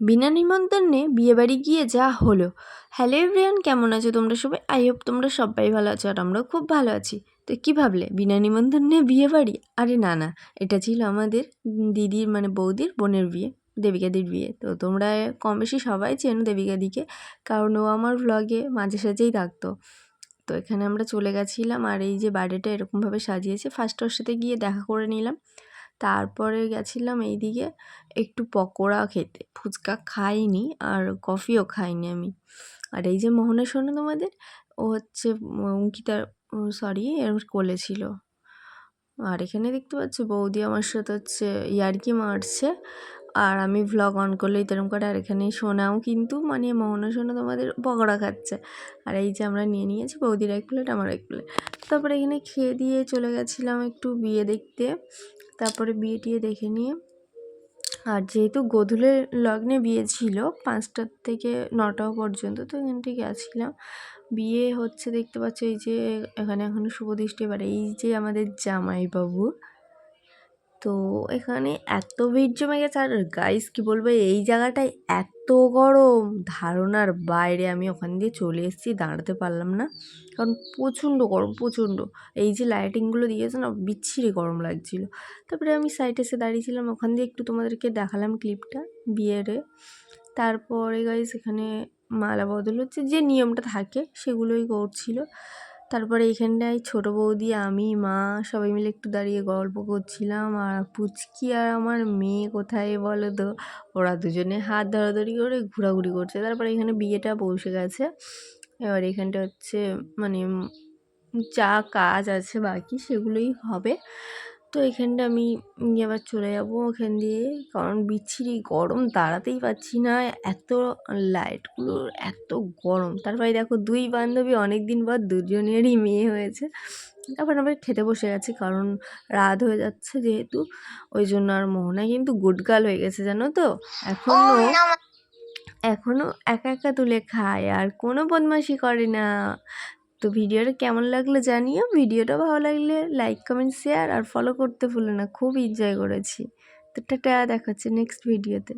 বিনা নিমন্ত্রণে বিয়েবাড়ি গিয়ে যা হলো। হ্যালো এভরিয়ান কেমন আছো তোমরা সবাই? আই হোপ তোমরা সবাই ভালো আছো আর আমরাও খুব ভালো আছি। তো কী ভাবলে? বিনা নিমন্ত্রণে বিয়ে বাড়ি আরে না না, এটা ছিল আমাদের দিদির মানে বৌদির বোনের বিয়ে, দেবিকাদির বিয়ে। তো তোমরা কম বেশি সবাই চেনো দেবিকাদিকে, কারণ ও আমার ভ্লগে মাঝে সাঝেই থাকতো। তো এখানে আমরা চলে গেছিলাম আর এই যে বাড়িটা এরকমভাবে সাজিয়েছে ফার্স্ট ওর সাথে গিয়ে দেখা করে নিলাম। তারপরে গেছিলাম এইদিকে একটু পকোড়া খেতে। ফুচকা খাইনি আর কফিও খাইনি আমি। আর এই যে মোহনা সোনা তোমাদের, ও হচ্ছে অঙ্কিতার সরি এর কোলে ছিল। আর এখানে দেখতে পাচ্ছ বৌদি আমার সাথে হচ্ছে ইয়ার্কি মারছে। আর আমি ভ্লগ অন করলেই তেরম করে আর এখানে সোনাও কিন্তু মানে মোহনা সোনা তোমাদের পকোড়া খাচ্ছে। আর এই যে আমরা নিয়ে নিয়েছি, বৌদির এক প্লেট আমার এক প্লেট তারপরে এখানে খেয়ে দিয়ে চলে গেছিলাম একটু বিয়ে দেখতে। তারপরে বিয়ে টিয়ে দেখে নিয়ে। আর যেহেতু গোধূলের লগ্নে বিয়ে ছিল পাঁচটার থেকে নটা পর্যন্ত তো এখান থেকে গেছিলাম বিয়ে হচ্ছে দেখতে পাচ্ছ এই যে এখানে এখনও শুভদৃষ্টি এবার এই যে আমাদের জামাইবাবু। তো এখানে এত ভিড় জমে গেছে, আর গাইস কি বলব, এই জায়গাটায় এত গরম। ধারণার বাইরে আমি ওখান দিয়ে চলে এসেছি, দাঁড়াতে পারলাম না। কারণ প্রচণ্ড গরম, প্রচণ্ড। এই যে লাইটিংগুলো দিয়েছে না, বিচ্ছিরি গরম লাগছিল। তারপরে আমি সাইডে এসে দাঁড়িয়েছিলাম, ওখান দিয়ে একটু তোমাদেরকে দেখালাম ক্লিপটা বিয়েরে তারপরে গাইস এখানে মালা বদল হচ্ছে, যে নিয়মটা থাকে, সেগুলোই করছিল। তারপরে এখানটায় ছোটো বৌদি, আমি, মা সবাই মিলে একটু দাঁড়িয়ে গল্প করছিলাম। আর পুচকি আর আমার মেয়ে কোথায় বলো তো? ওরা দুজনে হাত ধরাধরি করে ঘোরাঘুরি করছে। তারপরে এখানে বিয়েটা বসে গেছে। এবার এখানটা হচ্ছে মানে যা কাজ আছে বাকি, সেগুলোই হবে। তো এখানটা আমি আবার চলে যাব ওখান দিয়ে। কারণ বিচ্ছিরি গরম দাঁড়াতেই পারছি না। এত লাইটগুলোর এত গরম। তারপরে দেখো দুই বান্ধবী অনেক দিন পর দুজনেরই মেয়ে হয়েছে। তারপর আমরা খেতে বসে গেছি কারণ রাত হয়ে যাচ্ছে যেহেতু। ওই জন্য আর মোহনা কিন্তু গুডগাল হয়ে গেছে জানো তো? এখনও এখনও একা একা তুলে খায় আর কোনো বদমাশি করে না। তো ভিডিওটা কেমন লাগল জানিও। ভিডিওটা ভালো লাগলে লাইক কমেন্ট শেয়ার আর ফলো করতে ভুলো না, খুব এনজয় করেছি। তো টাটা, দেখা হচ্ছে নেক্সট ভিডিওতে